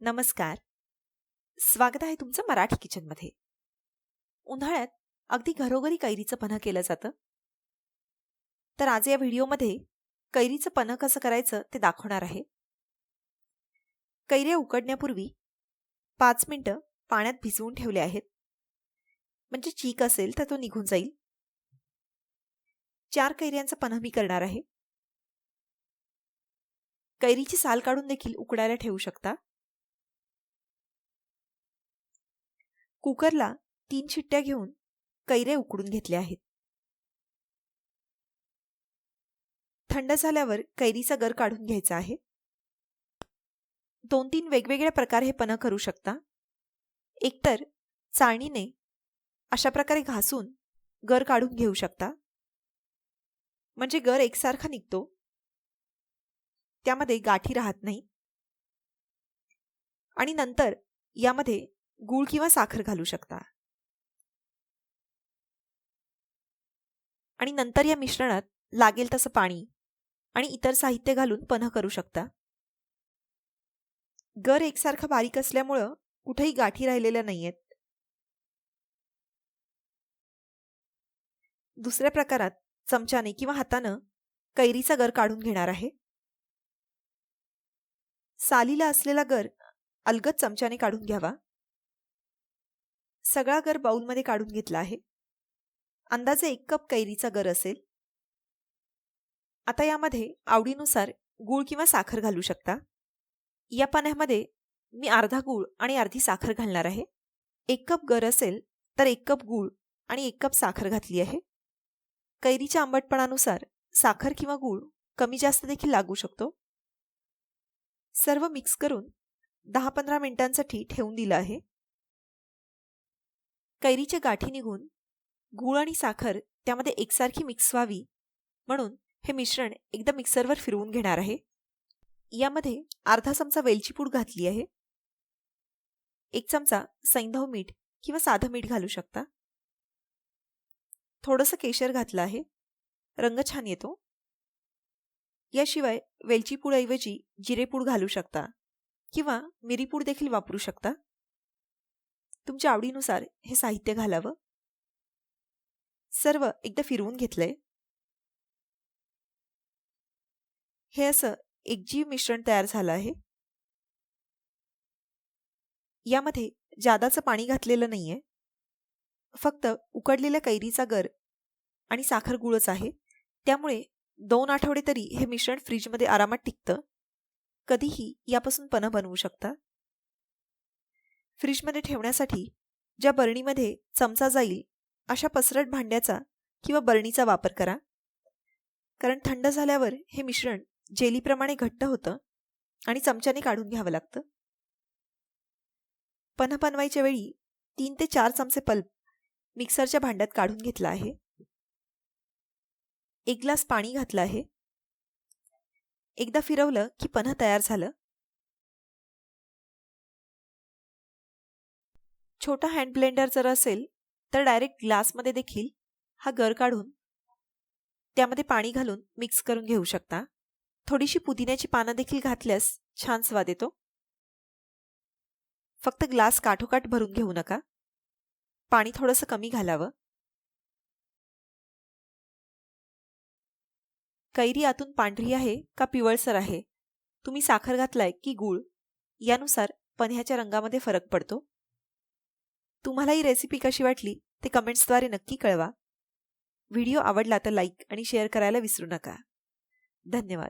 नमस्कार. स्वागत आहे तुमचं मराठी किचनमध्ये. उन्हाळ्यात अगदी घरोघरी कैरीचं पन्ह केलं जातं? तर आज या व्हिडिओमध्ये कैरीचं पन्ह कसं करायचं ते दाखवणार आहे. कैऱ्या उकडण्यापूर्वी पाच मिनटं पाण्यात भिजवून ठेवले आहेत. म्हणजे चीक असेल तर तो निघून जाईल. चार कैऱ्यांचं पन्ह मी करणार आहे. कैरीची साल काढून देखील उकडायला ठेवू शकता. कुकरला तीन शिट्ट्या घेऊन कैरे उकडून घेतले आहेत. थंड झाल्यावर कैरीचा गर काढून घ्यायचा आहे. दोन तीन वेगवेगळ्या प्रकार हे पन्ह करू शकता. एकतर चाळणीने अशा प्रकारे घासून गर काढून घेऊ शकता. म्हणजे गर एकसारखा निघतो. त्यामध्ये गाठी राहत नाही. आणि नंतर यामध्ये गूळ किंवा साखर घालू शकता. आणि नंतर या मिश्रणात लागेल तसं पाणी आणि इतर साहित्य घालून पन्ह करू शकता. गर एकसारखा बारीक असल्यामुळं कुठेही गाठी राहिलेल्या नाहीयेत. दुसऱ्या प्रकारात चमच्याने किंवा हातानं कैरीचा गर काढून घेणार आहे. सालीला असलेला गर अलगद चमच्याने काढून घ्यावा. सगळा गर बाऊलमध्ये काढून घेतला आहे. अंदाजे एक कप कैरीचा गर असेल. आता यामध्ये आवडीनुसार गूळ किंवा साखर घालू शकता. या पाण्यामध्ये मी अर्धा गूळ आणि अर्धी साखर घालणार आहे. एक कप गर असेल तर एक कप गूळ आणि एक कप साखर घातली आहे. कैरीच्या आंबटपणानुसार साखर किंवा गूळ कमी जास्त देखील लागू शकतो. सर्व मिक्स करून दहा पंधरा मिनिटांसाठी ठेवून दिलं आहे. कैरीच्या गाठी निघून गूळ आणि साखर त्यामध्ये एकसारखी मिक्स व्हावी म्हणून हे मिश्रण एकदा मिक्सरवर फिरवून घेणार आहे. यामध्ये अर्धा चमचा वेलची पूड घातली आहे. एक चमचा सैंधव मीठ किंवा साधं मीठ घालू शकता. थोडंसं केशर घातलं आहे. रंग छान येतो. याशिवाय वेलची पूडऐवजी जिरेपूड घालू शकता किंवा मिरीपूड देखील वापरू शकता. तुमच्या आवडीनुसार हे साहित्य घालावं? सर्व एकदा फिरवून घेतलंय? हे असं एकजीव मिश्रण तयार झालं आहे? यामध्ये जादाचं पाणी घातलेलं नाहीये. फक्त उकडलेल्या कैरीचा गर आणि साखर गुळच आहे. त्यामुळे दोन आठवडे तरी हे मिश्रण फ्रीजमध्ये आरामात टिकतं. कधीही यापासून पण बनवू शकता. फ्रीजमध्ये ठेवण्यासाठी ज्या बरणीमध्ये चमचा जाईल अशा पसरट भांड्याचा किंवा बरणीचा वापर करा. कारण थंड झाल्यावर हे मिश्रण जेलीप्रमाणे घट्ट होतं आणि चमच्याने काढून घ्यावं लागतं. पन्ह पनवायच्या वेळी तीन ते चार चमचे पल्प मिक्सरच्या भांड्यात काढून घेतला आहे. एक ग्लास पाणी घातलं आहे. एकदा फिरवलं की पन्ह तयार झालं. छोटा हँड ब्लेंडर जर असेल तर डायरेक्ट ग्लासमध्ये देखील हा गर काढून त्यामध्ये पाणी घालून मिक्स करून घेऊ शकता. थोडीशी पुदिन्याची पानं देखील घातल्यास छान स्वाद येतो. फक्त ग्लास काठोकाठ भरून घेऊ नका. पाणी थोडंसं कमी घालावं. कैरी आतून पांढरी आहे का पिवळसर आहे? तुम्ही साखर घातलाय की गूळ? यानुसार पन्ह्याच्या रंगामध्ये फरक पडतो. तुम्हाला ही रेसिपी कशी वाटली ते कमेंट्सद्वारे नक्की कळवा. व्हिडिओ आवडला तर लाईक आणि शेअर करायला विसरू नका. धन्यवाद.